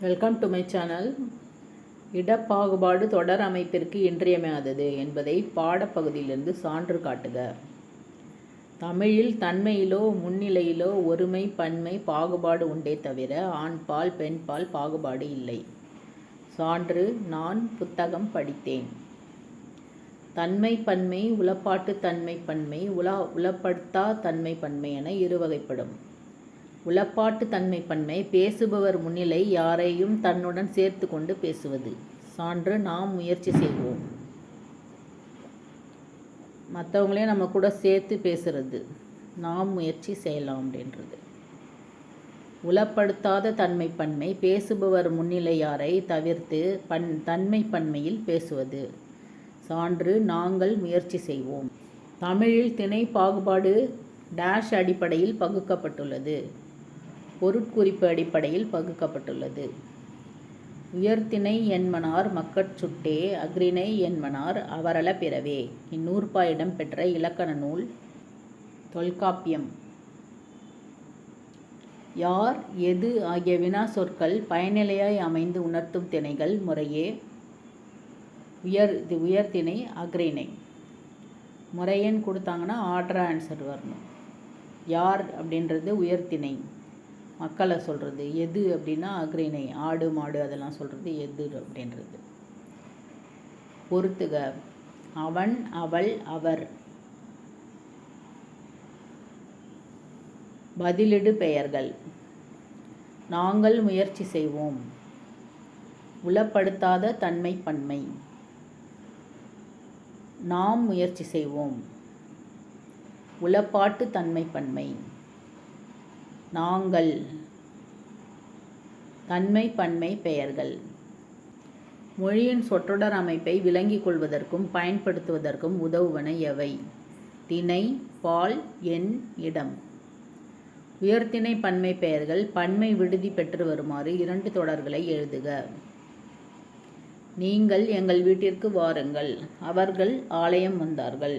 Welcome to my channel இடப்பாகுபாடு தொடர் அமைப்பிற்கு இன்றியமையாதது என்பதை பாடப்பகுதியிலிருந்து சான்று காட்டுக. தமிழில் தன்மையிலோ முன்னிலையிலோ ஒருமை பன்மை பாகுபாடு உண்டே தவிர ஆண் பால் பெண் பால் பாகுபாடு இல்லை. சான்று நான் புத்தகம் படித்தேன். தன்மை பன்மை உளப்பாட்டு தன்மை பன்மை உலா உளப்படுத்தா தன்மை பன்மை என இரு வகைப்படும். உளப்பாட்டு தன்மை பன்மை பேசுபவர் முன்னிலை யாரையும் தன்னுடன் சேர்த்து கொண்டு பேசுவது. சான்று நாம் முயற்சி செய்வோம். மற்றவங்களையும் நம்ம கூட சேர்த்து பேசுறது. நாம் முயற்சி செய்யலாம் அப்படின்றது உளப்படுத்தாத தன்மை பன்மை பேசுபவர் முன்னிலையாரை தவிர்த்து பன் தன்மை பன்மையில் பேசுவது. சான்று நாங்கள் முயற்சி செய்வோம். தமிழில் திணை பாகுபாடு டேஷ் அடிப்படையில் பகுக்கப்பட்டுள்ளது. பொருட்குறிப்பு அடிப்படையில் பகுக்கப்பட்டுள்ளது. உயர்திணை என்மனார் மக்கட் சுட்டே அக்ரிணை என்மனார் அவரள பிறவே. இந்நூற்பா இடம்பெற்ற இலக்கண நூல் தொல்காப்பியம். யார் எது ஆகிய வினா சொற்கள் பயனிலையாய் அமைந்து உணர்த்தும் திணைகள் முறையே. உயர் இது உயர்திணை அக்ரிணை முறையேன்னு கொடுத்தாங்கன்னா ஆர்டர் ஆன்சர் வரணும். யார் அப்படின்றது உயர்த்திணை. மக்களை சொல்கிறது எது அப்படின்னா அக்ரிணை ஆடு மாடு அதெல்லாம் சொல்கிறது எது அப்படின்றது. பொறுத்துக. அவன் அவள் அவர். பதிலிடு பெயர்கள். நாங்கள் முயற்சி செய்வோம். உளப்படுத்தாத தன்மை பன்மை. நாம் முயற்சி செய்வோம். உளப்பாட்டு தன்மை பன்மை. நாங்கள் தன்மை பன்மை பெயர்கள். மொழியின் சொற்றொடர் அமைப்பை விளங்கிக் கொள்வதற்கும் பயன்படுத்துவதற்கும் உதவுவன எவை? திணை பால் எண் இடம். உயர்திணை பன்மை பெயர்கள் பன்மை விடுதி பெற்று வருமாறு இரண்டு தொடர்களை எழுதுக. நீங்கள் எங்கள் வீட்டிற்கு வாருங்கள். அவர்கள் ஆலயம் வந்தார்கள்.